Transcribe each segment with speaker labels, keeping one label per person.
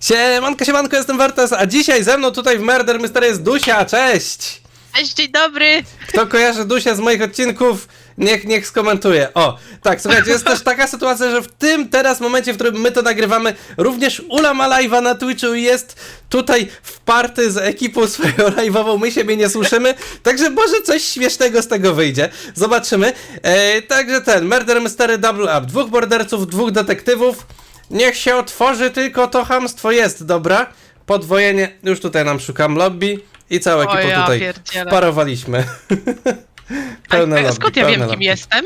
Speaker 1: Siemanko, siemanko, jestem Wertes, a dzisiaj ze mną tutaj w Murder Mystery jest Dusia, cześć!
Speaker 2: Cześć, dzień dobry!
Speaker 1: Kto kojarzy Dusia z moich odcinków, niech, niech skomentuje. O, tak, słuchajcie, jest też taka sytuacja, że w tym teraz momencie, w którym my to nagrywamy, również Ula ma live'a na Twitchu i jest tutaj w party z ekipą swoją live'ową, my siebie nie słyszymy, także może coś śmiesznego z tego wyjdzie. Zobaczymy. E, także ten, Murder Mystery Double Up, dwóch morderców, dwóch detektywów. Niech się otworzy, tylko to hamstwo jest, dobra? Podwojenie, już tutaj nam szukam lobby i całą
Speaker 2: O
Speaker 1: ekipą
Speaker 2: ja
Speaker 1: tutaj
Speaker 2: pierdzielę.
Speaker 1: parowaliśmy. Pełne lobby,
Speaker 2: skąd ja
Speaker 1: pełne
Speaker 2: wiem, kim
Speaker 1: lobby.
Speaker 2: jestem?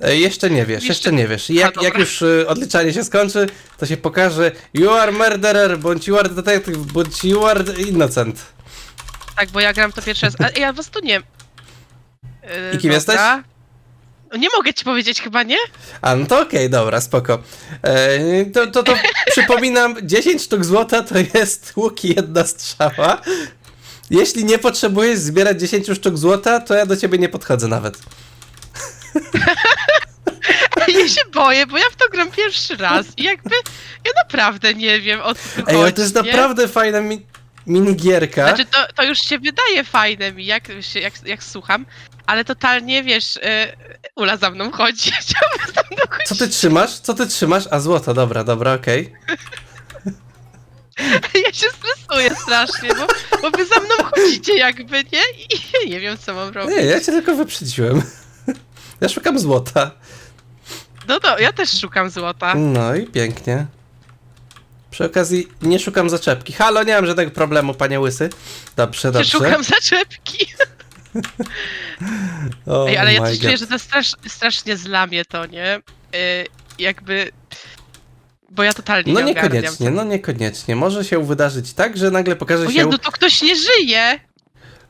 Speaker 1: E, Jeszcze nie wiesz, jeszcze nie wiesz. Jak, jak już y, odliczanie się skończy, to się pokaże you are murderer, bądź you are detective, bądź you are innocent.
Speaker 2: Tak, bo ja gram to pierwszy raz. A ja was tu nie. Yy,
Speaker 1: I kim jesteś?
Speaker 2: Nie mogę ci powiedzieć chyba, nie?
Speaker 1: A no to okej, dobra, spoko. E, to, to, to przypominam, 10 sztuk złota to jest łuk i jedna strzała. Jeśli nie potrzebujesz zbierać 10 sztuk złota, to ja do ciebie nie podchodzę nawet.
Speaker 2: Ja się boję, bo ja w to gram pierwszy raz i jakby ja naprawdę nie wiem o co tu
Speaker 1: Ej, ale
Speaker 2: chodzi,
Speaker 1: to jest
Speaker 2: nie?
Speaker 1: naprawdę fajna mi minigierka.
Speaker 2: Znaczy to, to już się wydaje fajne mi, jak, jak, jak słucham, ale totalnie wiesz, yy, Ula za mną chodzi, chciałabym za mną chodzić.
Speaker 1: Co ty trzymasz? Co ty trzymasz? A złoto, dobra, dobra, okej.
Speaker 2: Ja się stresuję strasznie, bo, bo wy za mną chodzicie jakby, nie? I nie wiem co mam robić.
Speaker 1: Nie, ja cię tylko wyprzedziłem. Ja szukam złota.
Speaker 2: No to ja też szukam złota.
Speaker 1: No i pięknie. Przy okazji nie szukam zaczepki. Halo, nie mam żadnego problemu, panie łysy. Dobrze, dobrze.
Speaker 2: szukam zaczepki?
Speaker 1: O
Speaker 2: Ej, ale ja też czuję, że to strasz, strasznie zlamie to, nie? Yy, jakby... Bo ja totalnie
Speaker 1: No
Speaker 2: nie ogarniam.
Speaker 1: niekoniecznie, no niekoniecznie. Może się wydarzyć tak, że nagle pokaże
Speaker 2: O
Speaker 1: się...
Speaker 2: Jezu, to ktoś nie żyje!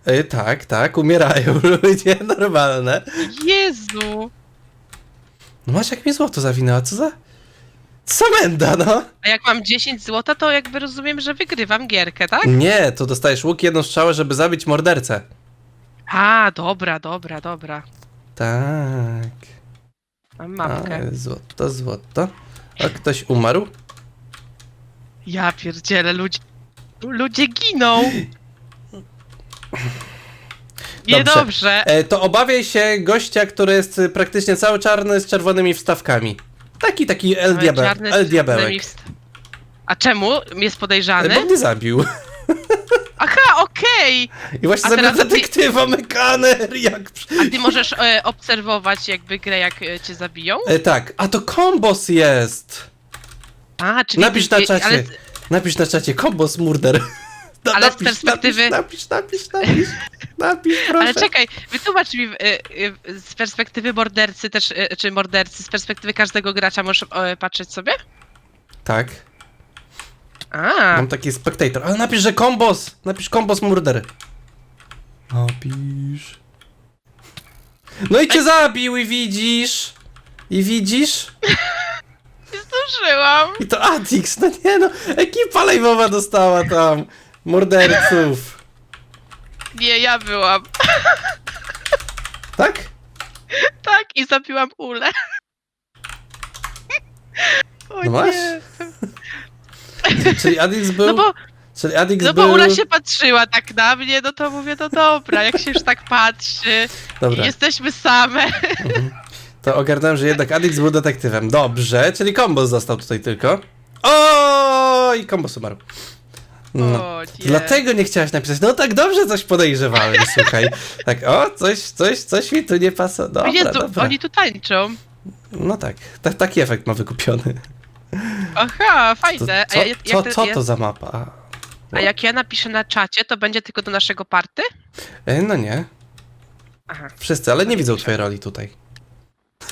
Speaker 1: Y, tak, tak, umierają ludzie, normalne.
Speaker 2: Jezu!
Speaker 1: No masz jak mi złoto zawinęła, co za... Samenda, no!
Speaker 2: A jak mam 10 złota, to jakby rozumiem, że wygrywam gierkę, tak?
Speaker 1: Nie, to dostajesz łuk i jedną strzałę, żeby zabić mordercę.
Speaker 2: A, dobra, dobra, dobra.
Speaker 1: Tak.
Speaker 2: Mam mapkę.
Speaker 1: A, złoto, złoto. A ktoś umarł?
Speaker 2: Ja pierdzielę, ludzie... Ludzie giną! Niedobrze.
Speaker 1: E, to obawiaj się gościa, który jest praktycznie cały czarny z czerwonymi wstawkami. Taki, taki El, diabe,
Speaker 2: Czarny z
Speaker 1: El Diabełek.
Speaker 2: czarnymi wst- A czemu? Jest podejrzany?
Speaker 1: Bo mnie zabił.
Speaker 2: Aha, okej!
Speaker 1: I właśnie
Speaker 2: A
Speaker 1: zabił
Speaker 2: teraz ty-
Speaker 1: detektywa Mekaner, jak... przy-
Speaker 2: A ty możesz e, obserwować jakby grę, jak e, cię zabiją?
Speaker 1: E, tak, a to kombos jest!
Speaker 2: A, czyli...
Speaker 1: Napisz na
Speaker 2: ty-
Speaker 1: czacie,
Speaker 2: Ale,
Speaker 1: napisz na czacie, kombos murder. No,
Speaker 2: Ale z perspektywy-
Speaker 1: Napisz, napisz, napisz, napisz, napisz, proszę.
Speaker 2: ale czekaj, wytłumacz mi e, e, z perspektywy mordercy też, e, czy mordercy, z perspektywy każdego gracza możesz patrzeć sobie?
Speaker 1: Tak,
Speaker 2: A,
Speaker 1: mam taki spectator. Ale napisz, że kombos! Napisz kombos murder. Napisz. No i cię zabił i widzisz! I widzisz?
Speaker 2: nie zdążyłam.
Speaker 1: I to Atix, no nie no, ekipa live'owa dostała tam morderców.
Speaker 2: Nie, ja byłam.
Speaker 1: Tak?
Speaker 2: Tak, i zabiłam Ulę. O
Speaker 1: No masz?
Speaker 2: nie.
Speaker 1: Czyli Adix był...
Speaker 2: No bo,
Speaker 1: Czyli Adix
Speaker 2: no bo
Speaker 1: był...
Speaker 2: Ula się patrzyła tak na mnie, no to mówię, no dobra, jak się już tak patrzy,
Speaker 1: Dobra.
Speaker 2: jesteśmy same.
Speaker 1: To ogarnąłem, że jednak Adix był detektywem. Dobrze, czyli kombos został tutaj tylko. O i kombos umarł. No.
Speaker 2: O nie.
Speaker 1: Dlatego nie chciałaś napisać. No tak dobrze coś podejrzewałem, słuchaj. Tak, o, coś, coś, coś mi tu nie.
Speaker 2: O
Speaker 1: Dobra,
Speaker 2: Jezu,
Speaker 1: dobra.
Speaker 2: oni tu tańczą.
Speaker 1: No tak, ta, taki efekt ma wykupiony.
Speaker 2: Aha,
Speaker 1: To,
Speaker 2: fajne.
Speaker 1: co,
Speaker 2: a, ja- jak
Speaker 1: co,
Speaker 2: to,
Speaker 1: co
Speaker 2: ja-
Speaker 1: to za mapa?
Speaker 2: a jak ja napiszę na czacie, to będzie tylko do naszego party?
Speaker 1: E, no nie,
Speaker 2: Aha.
Speaker 1: wszyscy, ale nie widzą twojej roli tutaj.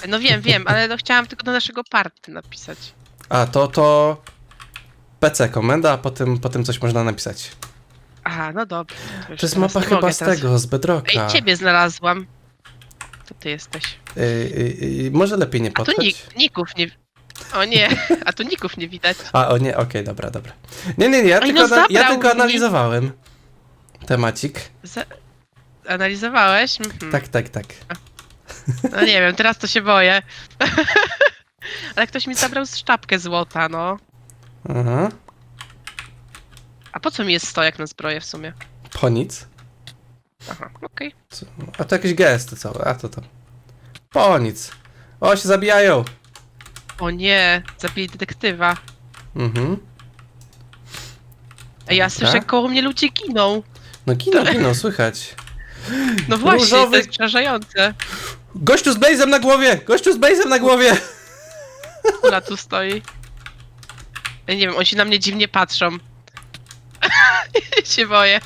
Speaker 2: No wiem, wiem, ale no chciałam tylko do naszego party napisać.
Speaker 1: A, to, to... PC komenda, a potem, potem coś można napisać.
Speaker 2: Aha, no dobra. To
Speaker 1: jest mapa chyba z tego, z Bedrocka.
Speaker 2: Ej, ciebie znalazłam. To ty jesteś.
Speaker 1: Y, y, y, może lepiej nie
Speaker 2: A tu
Speaker 1: podchodź.
Speaker 2: nik, ników nie... O nie, a tu ników nie widać.
Speaker 1: A, o nie, okej, dobra, dobra. Nie, nie, nie, ja, tylko,
Speaker 2: no
Speaker 1: ana- ja
Speaker 2: zabrał
Speaker 1: tylko
Speaker 2: mi.
Speaker 1: analizowałem temacik.
Speaker 2: Za... Analizowałeś? Mhm.
Speaker 1: Tak, tak, tak.
Speaker 2: No nie wiem, teraz to się boję. Ale ktoś mi zabrał z szczapkę złota, no.
Speaker 1: Aha.
Speaker 2: A po co mi jest stojak na zbroję w sumie?
Speaker 1: Po nic.
Speaker 2: Aha, okej.
Speaker 1: Co? A to jakieś gesty całe, a to to. Po nic. O, się zabijają.
Speaker 2: O nie, zabili detektywa.
Speaker 1: Mhm.
Speaker 2: Ej, ja słyszę, jak koło mnie ludzie giną.
Speaker 1: No giną, giną, słychać.
Speaker 2: No właśnie,
Speaker 1: Różowy-
Speaker 2: to jest przerażające.
Speaker 1: Gościu z blazem na głowie! Gościu z blazem na głowie!
Speaker 2: Kula tu stoi. Ja nie wiem, oni się na mnie dziwnie patrzą. się boję.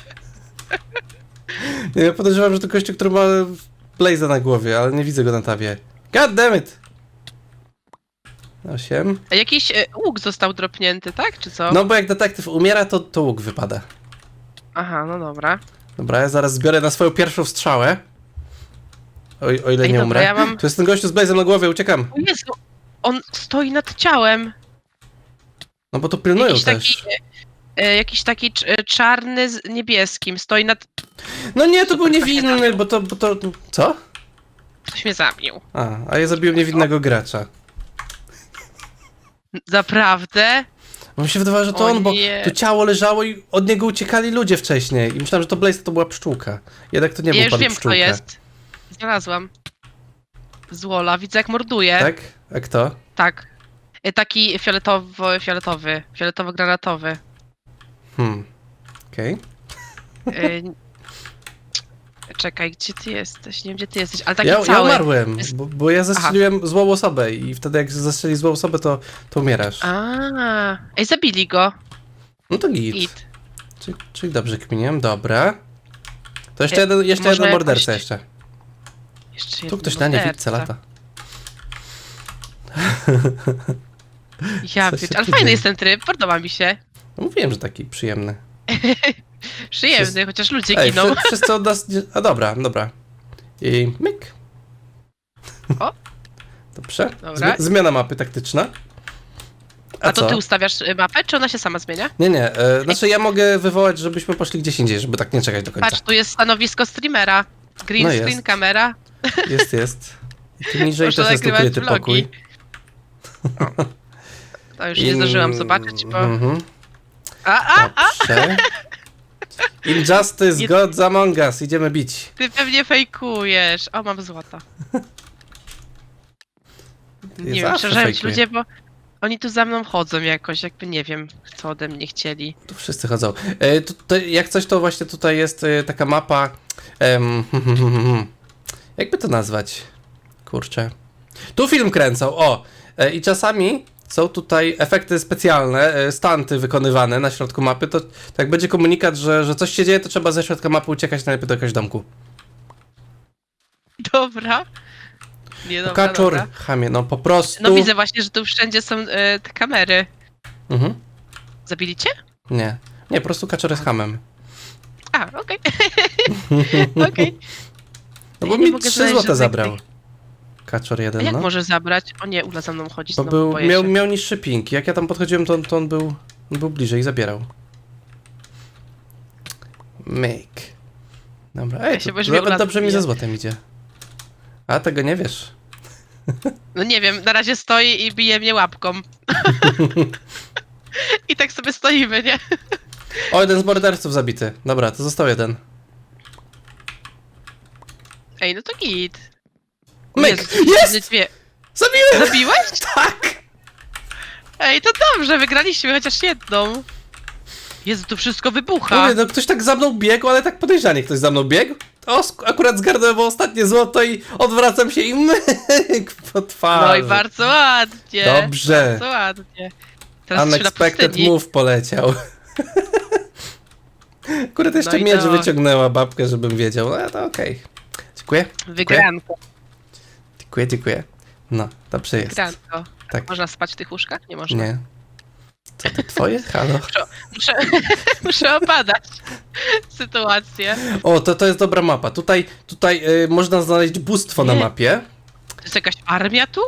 Speaker 1: Nie, Ja podejrzewam, że to gościu, który ma blaza na głowie, ale nie widzę go na tabie. God damn it! Osiem.
Speaker 2: A jakiś e, łuk został dropnięty, tak? Czy co?
Speaker 1: No bo jak detektyw umiera, to, to łuk wypada.
Speaker 2: Aha, no dobra.
Speaker 1: Dobra, ja zaraz zbiorę na swoją pierwszą strzałę. O, o ile
Speaker 2: Ej,
Speaker 1: nie
Speaker 2: dobra,
Speaker 1: umrę.
Speaker 2: ja mam-
Speaker 1: Tu jest ten gościu z blazem na głowie, uciekam.
Speaker 2: O Jezu, on stoi nad ciałem.
Speaker 1: No bo to pilnują
Speaker 2: Jakiś
Speaker 1: też.
Speaker 2: taki, e, jakiś taki cz- e, czarny z niebieskim. Stoi nad...
Speaker 1: No nie, to był
Speaker 2: Super,
Speaker 1: niewinny, bo to, bo to... Co?
Speaker 2: Ktoś mnie zabił.
Speaker 1: A, a ja zabiłem niewinnego gracza.
Speaker 2: Naprawdę?
Speaker 1: Bo mi się wydawało, że to
Speaker 2: O
Speaker 1: on, bo
Speaker 2: nie.
Speaker 1: to ciało leżało i od niego uciekali ludzie wcześniej. I myślałem, że to Blaze to była pszczółka. Jednak to nie
Speaker 2: ja
Speaker 1: był
Speaker 2: już
Speaker 1: pan
Speaker 2: wiem,
Speaker 1: pszczółka.
Speaker 2: kto jest. Znalazłam. Złola, widzę jak morduje.
Speaker 1: Tak? A kto?
Speaker 2: Tak. E, Taki fioletowy, fioletowy, fioletowo-granatowy.
Speaker 1: Hmm. Okej.
Speaker 2: E, Czekaj, gdzie ty jesteś? Nie wiem, gdzie ty jesteś, ale taki
Speaker 1: Ja, ja
Speaker 2: cały.
Speaker 1: umarłem, bo, bo ja zastrzeliłem złą osobę i wtedy jak zastrzeli złą osobę, to, to umierasz.
Speaker 2: A, ej, zabili go.
Speaker 1: No to git.
Speaker 2: Git.
Speaker 1: Czyli, czyli dobrze kminiłem, dobra. To jeszcze
Speaker 2: E,
Speaker 1: jeden, jeszcze
Speaker 2: może
Speaker 1: jeden morderca
Speaker 2: jakoś-
Speaker 1: jeszcze.
Speaker 2: Jeszcze
Speaker 1: Tu
Speaker 2: jeden
Speaker 1: ktoś na niewidce
Speaker 2: morderca.
Speaker 1: lata.
Speaker 2: Ja
Speaker 1: Co się
Speaker 2: ale
Speaker 1: tu
Speaker 2: fajny
Speaker 1: dzieje?
Speaker 2: jest ten tryb, podoba mi się.
Speaker 1: No mówiłem, że taki przyjemny.
Speaker 2: Przyjemny,
Speaker 1: Wszyscy-
Speaker 2: chociaż ludzie
Speaker 1: Ej,
Speaker 2: giną.
Speaker 1: wszy, wszyscy od nas... nie- A dobra, dobra. I myk.
Speaker 2: O.
Speaker 1: Dobrze.
Speaker 2: Dobra.
Speaker 1: Zmi- zmiana mapy taktyczna. A,
Speaker 2: to
Speaker 1: co?
Speaker 2: ty ustawiasz y, mapę, czy ona się sama zmienia?
Speaker 1: Nie, nie. E, znaczy ja mogę wywołać, żebyśmy poszli gdzieś indziej, żeby tak nie czekać do końca.
Speaker 2: Patrz, tu jest stanowisko streamera. Green
Speaker 1: No
Speaker 2: screen,
Speaker 1: jest.
Speaker 2: kamera.
Speaker 1: Jest, jest. I tu niżej
Speaker 2: Można
Speaker 1: też jest
Speaker 2: nagrywać
Speaker 1: ukryty
Speaker 2: vlogi.
Speaker 1: pokój.
Speaker 2: To już nie zdążyłam zobaczyć, bo...
Speaker 1: Mhm.
Speaker 2: A, a, a!
Speaker 1: Dobrze. Injustice,
Speaker 2: Nie-
Speaker 1: Gods Among Us, idziemy bić.
Speaker 2: Ty pewnie fejkujesz. O, mam złota. Nie wiem,
Speaker 1: zawsze
Speaker 2: przerażają ci
Speaker 1: fejkuję.
Speaker 2: ludzie, bo oni tu za mną chodzą jakoś, jakby nie wiem, co ode mnie chcieli.
Speaker 1: Tu wszyscy chodzą. E, tu, to, jak coś, to właśnie tutaj jest e, taka mapa. Em, jakby to nazwać? Kurczę. Tu film kręcą, o! E, I czasami są tutaj efekty specjalne, e, stanty wykonywane na środku mapy. To, jak będzie komunikat, że, że coś się dzieje, to trzeba ze środka mapy uciekać najlepiej do jakiegoś domku.
Speaker 2: Dobra. Nie, dobra,
Speaker 1: Kaczor,
Speaker 2: dobra.
Speaker 1: chamie, no po prostu.
Speaker 2: No widzę właśnie, że tu wszędzie są e, te kamery.
Speaker 1: Mhm.
Speaker 2: Zabili cię?
Speaker 1: Nie. Nie, po prostu kaczor jest hamem.
Speaker 2: A, okej. Okej.
Speaker 1: No
Speaker 2: Ja
Speaker 1: bo
Speaker 2: nie
Speaker 1: mi
Speaker 2: mogę
Speaker 1: trzy
Speaker 2: znaleźć
Speaker 1: złote
Speaker 2: żadnych
Speaker 1: zabrał.
Speaker 2: tych-
Speaker 1: Kaczor jeden,
Speaker 2: jak
Speaker 1: no.
Speaker 2: może zabrać? O nie, Ula za mną chodzi
Speaker 1: Bo
Speaker 2: znowu,
Speaker 1: był,
Speaker 2: boję
Speaker 1: miał,
Speaker 2: się.
Speaker 1: miał niższy ping. Jak ja tam podchodziłem, to, on- to on, był, on był bliżej i zabierał. Make. Dobra, ej,
Speaker 2: Ja się
Speaker 1: to
Speaker 2: że mnie
Speaker 1: nawet
Speaker 2: Ula
Speaker 1: dobrze mi
Speaker 2: zabije.
Speaker 1: ze złotem idzie. A, tego nie wiesz.
Speaker 2: No nie wiem, na razie stoi i bije mnie łapką. I tak sobie stoimy, nie?
Speaker 1: O, jeden z morderców zabity. Dobra, to został jeden.
Speaker 2: Ej, no to git.
Speaker 1: Myk!
Speaker 2: Jezu,
Speaker 1: Jest!
Speaker 2: Niedźwie...
Speaker 1: Zabiłem!
Speaker 2: Zabiłeś?
Speaker 1: Tak!
Speaker 2: Ej, to dobrze, wygraliśmy chociaż jedną. Jezu, tu wszystko wybucha.
Speaker 1: Mówię, no ktoś tak za mną biegł, ale tak podejrzanie ktoś za mną biegł. O, sk- akurat zgarnąłem ostatnie złoto i odwracam się i myk po twarzy.
Speaker 2: No i bardzo ładnie.
Speaker 1: Dobrze.
Speaker 2: Bardzo ładnie. Teraz jesteśmy na
Speaker 1: Unexpected move poleciał. Akurat jeszcze
Speaker 2: No i
Speaker 1: miecz
Speaker 2: to-
Speaker 1: wyciągnęła babkę, żebym wiedział. No to okej. Dziękuję,
Speaker 2: Wygranko.
Speaker 1: Dziękuję, dziękuję. No, dobrze jest.
Speaker 2: Wygranko.
Speaker 1: Tak.
Speaker 2: Można spać w tych łóżkach? Nie można.
Speaker 1: Nie. Co to twoje? Halo?
Speaker 2: Muszę, muszę opadać sytuację.
Speaker 1: O, to, to jest dobra mapa. Tutaj, tutaj y, można znaleźć bóstwo na
Speaker 2: Nie.
Speaker 1: mapie.
Speaker 2: To jest jakaś armia tu?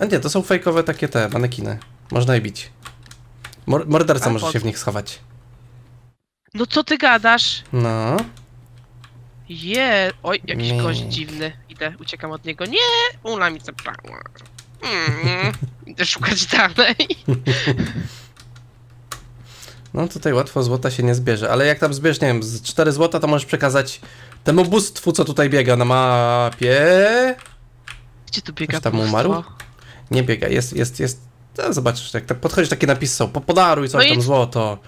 Speaker 1: A nie, to są fejkowe takie te manekiny. Można je bić. Mor morderca
Speaker 2: A,
Speaker 1: może
Speaker 2: po
Speaker 1: się w nich schować.
Speaker 2: No co ty gadasz?
Speaker 1: No.
Speaker 2: Je, oj, jakiś gość dziwny. Idę, uciekam od niego. Nie, Ula mi zabrała. Mm, idę szukać dalej.
Speaker 1: No tutaj łatwo złota się nie zbierze, ale jak tam zbierz, nie wiem, z 4 złota to możesz przekazać temu bóstwu, co tutaj biega na mapie.
Speaker 2: Gdzie tu biega
Speaker 1: Ktoś tam
Speaker 2: bóstwo?
Speaker 1: umarł? Nie biega, jest, jest, jest. No, zobaczysz, jak tak podchodzisz, takie napisy są, po, podaruj coś
Speaker 2: No i-
Speaker 1: tam złoto.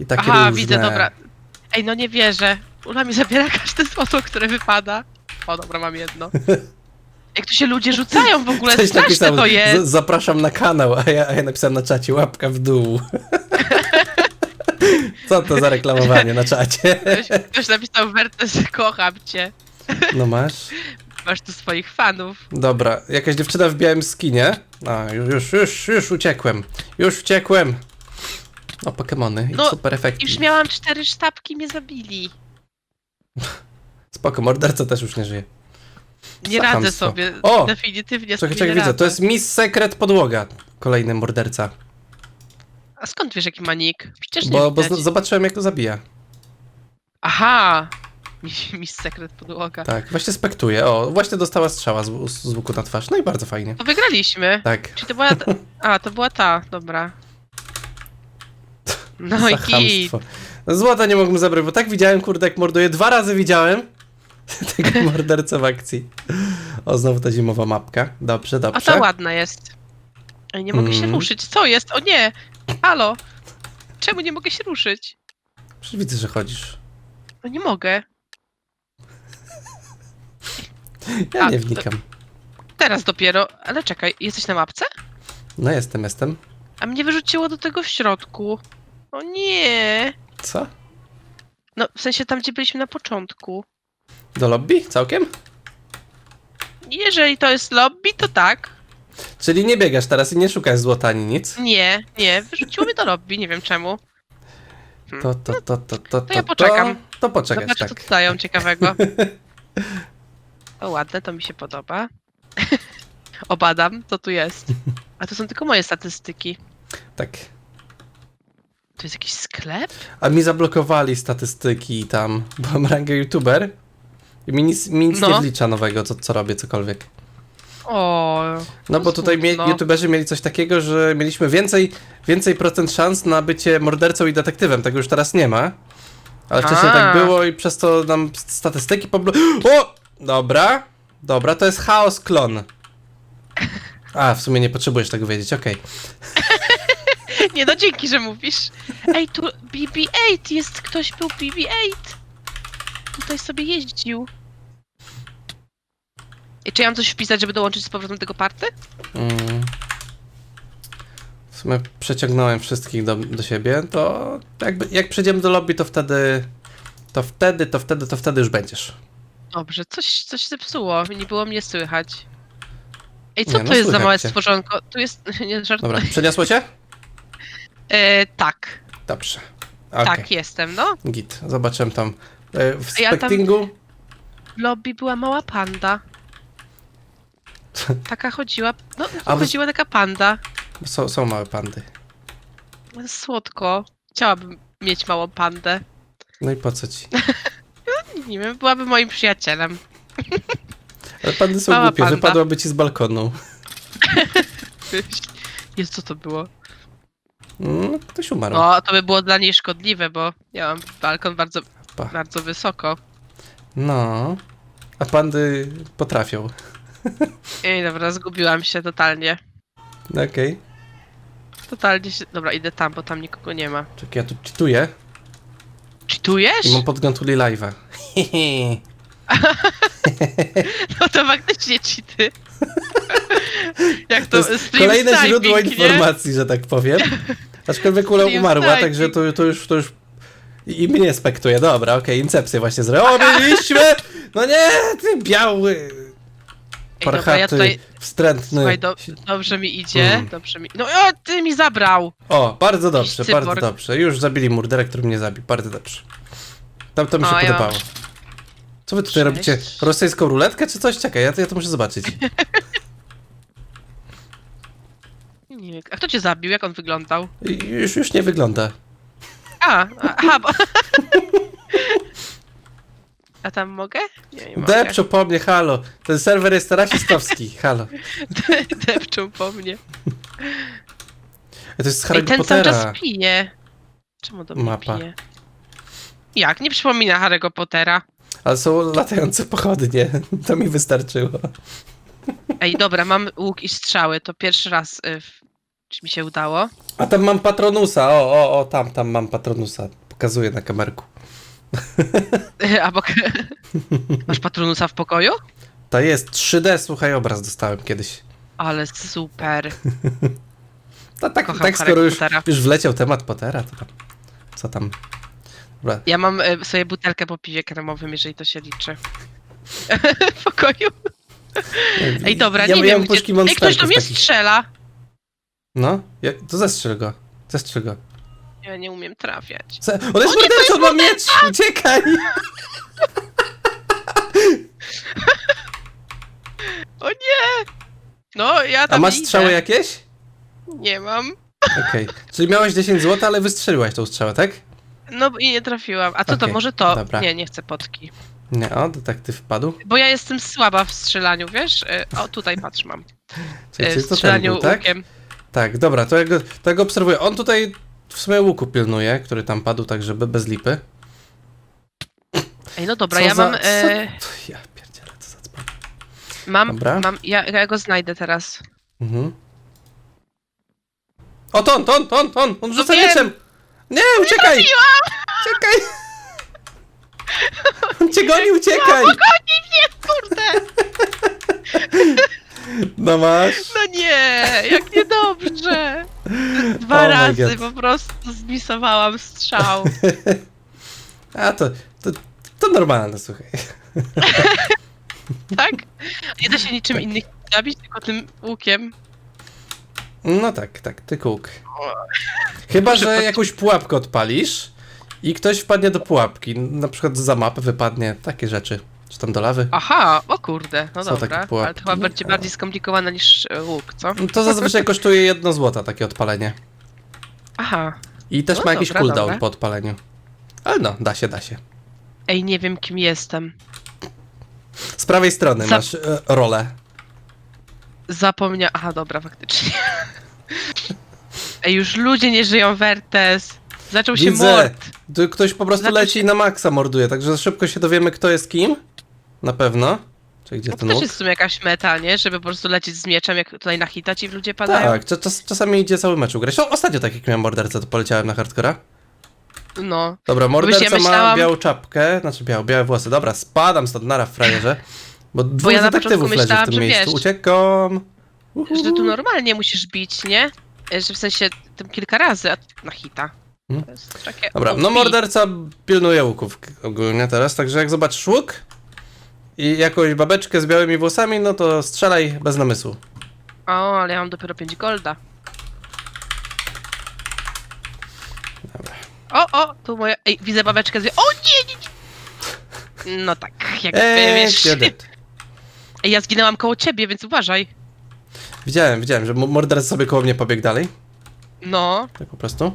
Speaker 1: I takie
Speaker 2: Aha,
Speaker 1: różne.
Speaker 2: widzę, dobra. Ej, no nie wierzę. Ula mi zabiera każde złoto, które wypada. O, dobra, mam jedno. Jak tu się ludzie rzucają w ogóle,
Speaker 1: Ktoś
Speaker 2: straszne
Speaker 1: napisał,
Speaker 2: to jest.
Speaker 1: "Z- zapraszam na kanał, a ja, a ja napisałem na czacie, łapka w dół. Co to za reklamowanie na czacie?
Speaker 2: Ktoś, ktoś napisał, Wertes, kocham cię.
Speaker 1: No masz.
Speaker 2: Masz tu swoich fanów.
Speaker 1: Dobra, jakaś dziewczyna w białym skinie. A, już, już, już uciekłem. Już uciekłem. O, Pokemony. I
Speaker 2: No,
Speaker 1: super efekty.
Speaker 2: Już miałam cztery sztabki, mnie zabili.
Speaker 1: Spoko, morderca też już nie żyje.
Speaker 2: Nie radzę sobie.
Speaker 1: O!
Speaker 2: Definitywnie
Speaker 1: Czekaj,
Speaker 2: sobie
Speaker 1: czekaj,
Speaker 2: nie
Speaker 1: widzę,
Speaker 2: radzę.
Speaker 1: to jest Miss Secret Podłoga. Kolejny morderca.
Speaker 2: A skąd wiesz, jaki ma nick? Przecież nie
Speaker 1: Bo, bo
Speaker 2: widać.
Speaker 1: z- zobaczyłem, jak to zabija.
Speaker 2: Aha! Mi- Miss Sekret podłoga.
Speaker 1: Tak, właśnie spektuje. O, właśnie dostała strzała z, z łuku na twarz. No i bardzo fajnie.
Speaker 2: To wygraliśmy.
Speaker 1: Tak.
Speaker 2: Czy to była ta... A, to była ta, dobra. No
Speaker 1: Za
Speaker 2: i git.
Speaker 1: chamstwo. Złota nie mogłem zabrać, bo tak widziałem, kurde, jak morduje. Dwa razy widziałem tego mordercę w akcji. O, znowu ta zimowa mapka. Dobrze,
Speaker 2: A
Speaker 1: dobrze.
Speaker 2: ta ładna jest. Ej, nie mogę się
Speaker 1: Mm.
Speaker 2: ruszyć. Co jest? O nie! Halo! Czemu nie mogę się ruszyć?
Speaker 1: Przecież widzę, że chodzisz.
Speaker 2: No nie mogę.
Speaker 1: Ja
Speaker 2: A,
Speaker 1: nie
Speaker 2: to-
Speaker 1: wnikam.
Speaker 2: Teraz dopiero. Ale czekaj, jesteś na mapce?
Speaker 1: No jestem, jestem.
Speaker 2: A mnie wyrzuciło do tego w środku. O nie!
Speaker 1: Co?
Speaker 2: No, w sensie tam, gdzie byliśmy na początku.
Speaker 1: Do lobby? Całkiem?
Speaker 2: Jeżeli to jest lobby, to tak.
Speaker 1: Czyli nie biegasz teraz i nie szukasz złota ani nic?
Speaker 2: Nie, nie, wyrzuciło mnie do lobby, nie wiem czemu.
Speaker 1: To, to, to, to, to, to,
Speaker 2: ja poczekam.
Speaker 1: To, to poczekasz,
Speaker 2: Zobaczę, co
Speaker 1: tak.
Speaker 2: tu dają ciekawego. O, ładne, to mi się podoba. Obadam, co tu jest. A to są tylko moje statystyki.
Speaker 1: Tak.
Speaker 2: To jest jakiś sklep?
Speaker 1: A mi zablokowali statystyki tam, bo mam rangę youtuber i mi nic, mi nic nie
Speaker 2: No.
Speaker 1: wlicza nowego, co, co robię, cokolwiek.
Speaker 2: O,
Speaker 1: No bo tutaj mie-
Speaker 2: smutno.
Speaker 1: youtuberzy mieli coś takiego, że mieliśmy więcej, więcej procent szans na bycie mordercą i detektywem. Tego już teraz nie ma. Ale wcześniej
Speaker 2: A.
Speaker 1: tak było i przez to nam statystyki poblo... O! Dobra, dobra, to jest chaos klon. A, w sumie nie potrzebujesz tego wiedzieć, okej.
Speaker 2: nie no, dzięki, że mówisz. Ej, tu BB-8, jest ktoś był BB-8. Tutaj sobie jeździł. I czy ja mam coś wpisać, żeby dołączyć z powrotem tego party?
Speaker 1: Mm. W sumie przeciągnąłem wszystkich do, do siebie, to jakby, jak przejdziemy do lobby, to wtedy, to wtedy, to wtedy, to wtedy już będziesz.
Speaker 2: Dobrze, coś, coś zepsuło, nie było mnie słychać. Ej, co
Speaker 1: Nie,
Speaker 2: to
Speaker 1: no
Speaker 2: jest za
Speaker 1: słychać
Speaker 2: małe
Speaker 1: cię.
Speaker 2: stworzonko? Tu jest, nie żartuję.
Speaker 1: Dobra, przeniosło cię?
Speaker 2: E, tak,
Speaker 1: Dobrze. Okej,
Speaker 2: tak, jestem, no.
Speaker 1: git. Zobaczyłem tam e, w
Speaker 2: Ja tam-
Speaker 1: spektingu.
Speaker 2: W lobby była mała panda. Taka chodziła, no
Speaker 1: A, bo-
Speaker 2: chodziła taka panda.
Speaker 1: Są, są małe pandy.
Speaker 2: Słodko. Chciałabym mieć małą pandę.
Speaker 1: No i po co ci?
Speaker 2: Nie wiem, byłaby moim przyjacielem.
Speaker 1: Ale pandy są
Speaker 2: Mała
Speaker 1: głupie,
Speaker 2: panda.
Speaker 1: wypadłaby ci z balkonu.
Speaker 2: Jest co to było?
Speaker 1: Mm, ktoś umarł.
Speaker 2: No, to by było dla niej szkodliwe, bo ja mam balkon bardzo,
Speaker 1: Pa.
Speaker 2: bardzo wysoko.
Speaker 1: No. A pandy potrafią.
Speaker 2: Ej, dobra, zgubiłam się totalnie.
Speaker 1: Okej.
Speaker 2: Totalnie się... Dobra, idę tam, bo tam nikogo nie ma.
Speaker 1: Czekaj, ja tu czytuję
Speaker 2: Czytujesz?
Speaker 1: i mam podgląd Uli live'a.
Speaker 2: No to faktycznie cheaty. Jak
Speaker 1: To
Speaker 2: to,
Speaker 1: kolejne źródło informacji, że tak powiem. Aczkolwiek Ula umarła, także to, to już, to już... I mnie spektuje, dobra, okej, incepcję właśnie. O, byliśmy! No nie, ty biały,
Speaker 2: Ej, dobra,
Speaker 1: parchaty,
Speaker 2: ja tutaj...
Speaker 1: wstrętny.
Speaker 2: Słuchaj, do, dobrze mi idzie,
Speaker 1: Mm.
Speaker 2: dobrze mi... No o, ty mi zabrał!
Speaker 1: O, bardzo dobrze, bardzo dobrze. Już zabili murdera, który mnie zabił, bardzo dobrze. Tam to mi się
Speaker 2: O, ja
Speaker 1: podobało. Co wy tutaj robicie? Rosyjską ruletkę czy coś? Czekaj, ja, ja to muszę zobaczyć.
Speaker 2: Nie, a kto cię zabił? Jak on wyglądał?
Speaker 1: I Już, już nie wygląda.
Speaker 2: A, aha, bo... A tam mogę? Nie, nie mogę.
Speaker 1: Depczą po mnie, halo. Ten serwer jest rasistowski, halo.
Speaker 2: Depczą po mnie.
Speaker 1: To jest z
Speaker 2: Ej,
Speaker 1: Harry
Speaker 2: ten cały
Speaker 1: Pottera.
Speaker 2: czas pije. Czemu do mnie
Speaker 1: Mapa.
Speaker 2: pije? Jak? Nie przypomina Harry'ego Pottera.
Speaker 1: Ale są latające pochodnie. To mi wystarczyło.
Speaker 2: Ej, dobra, mam łuk i strzały. To pierwszy raz y, w... czy mi się udało.
Speaker 1: A tam mam Patronusa. O, o, o, tam, tam mam Patronusa. Pokazuję na kamerku.
Speaker 2: A bok... Masz patronusa w pokoju?
Speaker 1: To jest 3D, słuchaj, obraz dostałem kiedyś.
Speaker 2: Ale super.
Speaker 1: No, tak,
Speaker 2: Kocham
Speaker 1: tak skoro
Speaker 2: Harry'ego
Speaker 1: już,
Speaker 2: Pottera.
Speaker 1: już wleciał temat Pottera, to tam, co tam? Dobra.
Speaker 2: Ja mam y, sobie butelkę po piwie kremowym, jeżeli to się liczy. w pokoju. Ej, dobra,
Speaker 1: ja
Speaker 2: nie wiem, gdzie...
Speaker 1: puszki
Speaker 2: Ej, ktoś do mnie
Speaker 1: takich.
Speaker 2: strzela.
Speaker 1: No, ja, to zestrzel go. Zestrzel go.
Speaker 2: Ja nie umiem trafiać.
Speaker 1: Se- On jest mordercą, ma miecz! Uciekaj!
Speaker 2: O nie! No, ja
Speaker 1: A
Speaker 2: tam
Speaker 1: masz
Speaker 2: idę.
Speaker 1: strzały jakieś?
Speaker 2: Nie mam.
Speaker 1: Okej. Czyli miałeś 10 zł, ale wystrzeliłaś tą strzałę, tak?
Speaker 2: No i nie trafiłam. A co to,
Speaker 1: Okej,
Speaker 2: może to?
Speaker 1: dobra.
Speaker 2: Nie, nie chcę potki.
Speaker 1: Nie, o, detektyw wpadł.
Speaker 2: Bo ja jestem słaba w strzelaniu, wiesz? Y, O, tutaj patrz mam.
Speaker 1: Czyli,
Speaker 2: Y,
Speaker 1: czyli
Speaker 2: W
Speaker 1: to ten
Speaker 2: strzelaniu
Speaker 1: był, tak?
Speaker 2: łukiem.
Speaker 1: Tak, dobra, to ja, go, to ja go obserwuję. On tutaj w sumie łuku pilnuje, który tam padł, tak żeby bez lipy.
Speaker 2: Ej, no dobra,
Speaker 1: Co
Speaker 2: ja
Speaker 1: za-
Speaker 2: mam... E,
Speaker 1: co- Ja pierdzielę, co za cpan.
Speaker 2: mam,
Speaker 1: Dobra.
Speaker 2: mam ja, ja go znajdę teraz.
Speaker 1: Mhm. O, to on, to on, to on, to on, on rzuca
Speaker 2: wiem.
Speaker 1: mieczem! Nie, uciekaj! Uciekaj! On cię goni, uciekaj!
Speaker 2: Kurde!
Speaker 1: No masz.
Speaker 2: No nie, jak niedobrze. Dwa
Speaker 1: Oh my
Speaker 2: razy
Speaker 1: God.
Speaker 2: po prostu zmisowałam strzał.
Speaker 1: A to, to, to normalne, słuchaj.
Speaker 2: Tak? Nie da się niczym innym zabić, tylko tym łukiem.
Speaker 1: No tak, tak, ty kółk. Chyba, że jakąś pułapkę odpalisz i ktoś wpadnie do pułapki, na przykład za mapy wypadnie, takie rzeczy. Czy tam do lawy.
Speaker 2: Aha, o kurde, no
Speaker 1: Są
Speaker 2: dobra.
Speaker 1: takie pułapki.
Speaker 2: Ale to chyba będzie bardziej skomplikowane niż e, łuk, co?
Speaker 1: No To zazwyczaj kosztuje jedno złota takie odpalenie.
Speaker 2: Aha.
Speaker 1: I też
Speaker 2: No
Speaker 1: ma jakiś
Speaker 2: dobra,
Speaker 1: cooldown
Speaker 2: dobra.
Speaker 1: po odpaleniu. Ale no, da się, da się.
Speaker 2: Ej, nie wiem kim jestem.
Speaker 1: Z prawej strony
Speaker 2: Za-
Speaker 1: masz e, rolę.
Speaker 2: Zapomnia... Aha, dobra, faktycznie. Ej, już ludzie nie żyją w RTS. Zaczął się
Speaker 1: Widzę.
Speaker 2: mord.
Speaker 1: Tu ktoś po prostu
Speaker 2: Znaczy
Speaker 1: leci i na maksa morduje, także szybko się dowiemy, kto jest kim. Na pewno. Czyli gdzie
Speaker 2: No to
Speaker 1: ten
Speaker 2: też
Speaker 1: łuk?
Speaker 2: jest w sumie jakaś meta, nie? Żeby po prostu lecieć z mieczem, jak tutaj na hita ci ludzie padają.
Speaker 1: Tak, czas, czas, czasami idzie cały mecz ugrać. O, ostatnio tak jak miałem mordercę, to poleciałem na hardcora.
Speaker 2: No.
Speaker 1: Dobra, morderca ma
Speaker 2: myślałam-
Speaker 1: białą czapkę, znaczy białe, białe włosy. Dobra, spadam stąd, nara frajerze. Bo dwóch
Speaker 2: ja na
Speaker 1: detektywów
Speaker 2: początku
Speaker 1: leży w
Speaker 2: myślałam,
Speaker 1: tym
Speaker 2: że
Speaker 1: miejscu.
Speaker 2: wiesz.
Speaker 1: Uciekam!
Speaker 2: Że tu normalnie musisz bić, nie? E, Że w sensie tym kilka razy, a na hita.
Speaker 1: Hmm.
Speaker 2: To jest takie
Speaker 1: Dobra,
Speaker 2: OP.
Speaker 1: no morderca pilnuje łuków ogólnie teraz, także jak zobaczysz łuk i jakąś babeczkę z białymi włosami, no to strzelaj bez namysłu.
Speaker 2: O, ale ja mam dopiero 5 golda.
Speaker 1: Dobra.
Speaker 2: O, o, tu moja... Ej, widzę babeczkę z... O nie, nie, nie. No tak, jakby
Speaker 1: Eee,
Speaker 2: wiesz... Ej, ja zginęłam koło ciebie, więc uważaj.
Speaker 1: Widziałem, widziałem, że mo- morderca sobie koło mnie pobiegł dalej.
Speaker 2: No,
Speaker 1: Tak po prostu.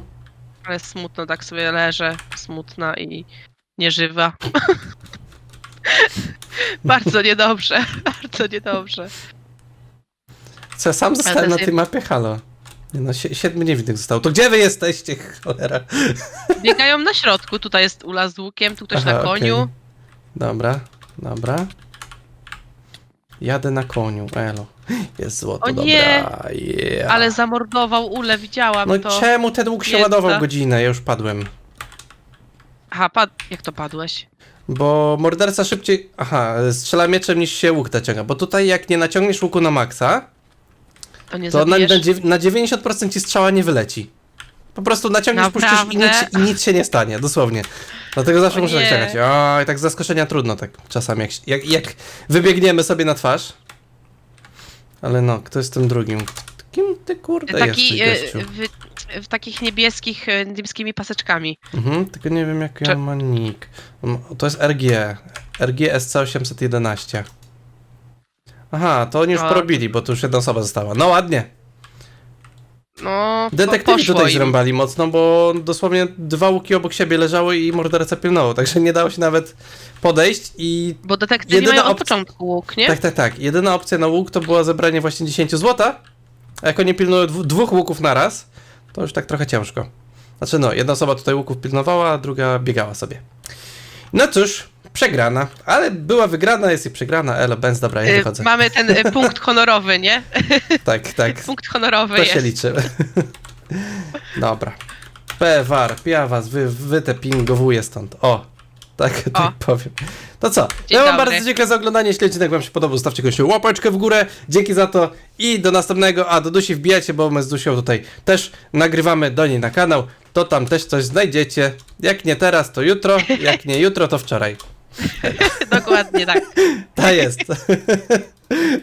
Speaker 2: ale smutno tak sobie leżę, smutna i nieżywa. bardzo niedobrze, bardzo niedobrze.
Speaker 1: Co, ja sam zostałem na
Speaker 2: jest-
Speaker 1: tej mapie, halo. Nie no, si- siedmiu niewinnych zostało. To gdzie wy jesteście, cholera?
Speaker 2: Biegają na środku, tutaj jest Ula z łukiem, tu ktoś
Speaker 1: Aha,
Speaker 2: na koniu.
Speaker 1: okej. Dobra, dobra. Jadę na koniu, elo. Jest złoto,
Speaker 2: O
Speaker 1: dobra.
Speaker 2: nie!
Speaker 1: Yeah.
Speaker 2: Ale zamordował Ulę, widziałam
Speaker 1: No
Speaker 2: to.
Speaker 1: czemu ten łuk się
Speaker 2: Biedna.
Speaker 1: ładował godzinę? Ja już padłem.
Speaker 2: Aha, pad... jak to padłeś?
Speaker 1: Bo morderca szybciej. Aha, strzela mieczem niż się łuk naciąga. Bo tutaj, jak nie naciągniesz łuku na maksa,
Speaker 2: To nie
Speaker 1: to na,
Speaker 2: zabijesz?
Speaker 1: na, dziew- na 90% ci strzała nie wyleci. Po prostu naciągniesz, puścisz i nic, i nic się nie stanie, dosłownie. Dlatego zawsze
Speaker 2: O
Speaker 1: muszę
Speaker 2: nie.
Speaker 1: naciągać. O, i tak z zaskoczenia trudno, tak czasami, jak, jak, jak wybiegniemy sobie na twarz. Ale no, kto jest tym drugim? Kim ty kurde
Speaker 2: Taki
Speaker 1: jesteś,
Speaker 2: e,
Speaker 1: gościu?
Speaker 2: W, takich niebieskich, e, niebieskimi paseczkami.
Speaker 1: Mhm, tylko nie wiem jak ja
Speaker 2: Cze-
Speaker 1: ma nick. Um, To jest RG. RG SC811. Aha, to oni już
Speaker 2: O.
Speaker 1: porobili, bo tu już jedna osoba została. No ładnie.
Speaker 2: No, po-
Speaker 1: Detektywi
Speaker 2: poszło
Speaker 1: tutaj
Speaker 2: im.
Speaker 1: zrąbali mocno, bo dosłownie dwa łuki obok siebie leżały i morderca pilnował, także nie dało się nawet podejść i
Speaker 2: Bo detektywi
Speaker 1: Jedyna
Speaker 2: mają od
Speaker 1: opcja-
Speaker 2: początku łuk, nie?
Speaker 1: tak, tak, tak. Jedyna opcja na łuk to było zebranie właśnie 10 złota, a jak oni pilnują dwu, dwóch łuków na raz, to już tak trochę ciężko. Znaczy no, jedna osoba tutaj łuków pilnowała, a druga biegała sobie. No cóż, przegrana, ale była wygrana, jest i przegrana, elo, Benz, dobra, ja
Speaker 2: Y,
Speaker 1: wychodzę.
Speaker 2: Mamy ten y, punkt honorowy, nie?
Speaker 1: Tak, tak.
Speaker 2: Punkt honorowy
Speaker 1: To
Speaker 2: jest.
Speaker 1: się liczy. Dobra. Pewar, Piawas, wy, wy te pingowuje stąd. O, tak, tak powiem. To co? ja wam
Speaker 2: dobry.
Speaker 1: bardzo dziękuję za oglądanie. Jeśli odcinek wam się podobał, zostawcie koniecznie łapeczkę w górę. Dzięki za to i do następnego. A do Dusi wbijajcie, bo my z Dusią tutaj też nagrywamy do niej na kanał. To tam też coś znajdziecie. Jak nie teraz, to jutro. Jak nie jutro, to wczoraj.
Speaker 2: Dokładnie tak.
Speaker 1: Ta jest.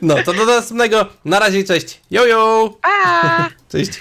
Speaker 1: No, to do następnego. Na razie, cześć.
Speaker 2: Pa!
Speaker 1: Cześć.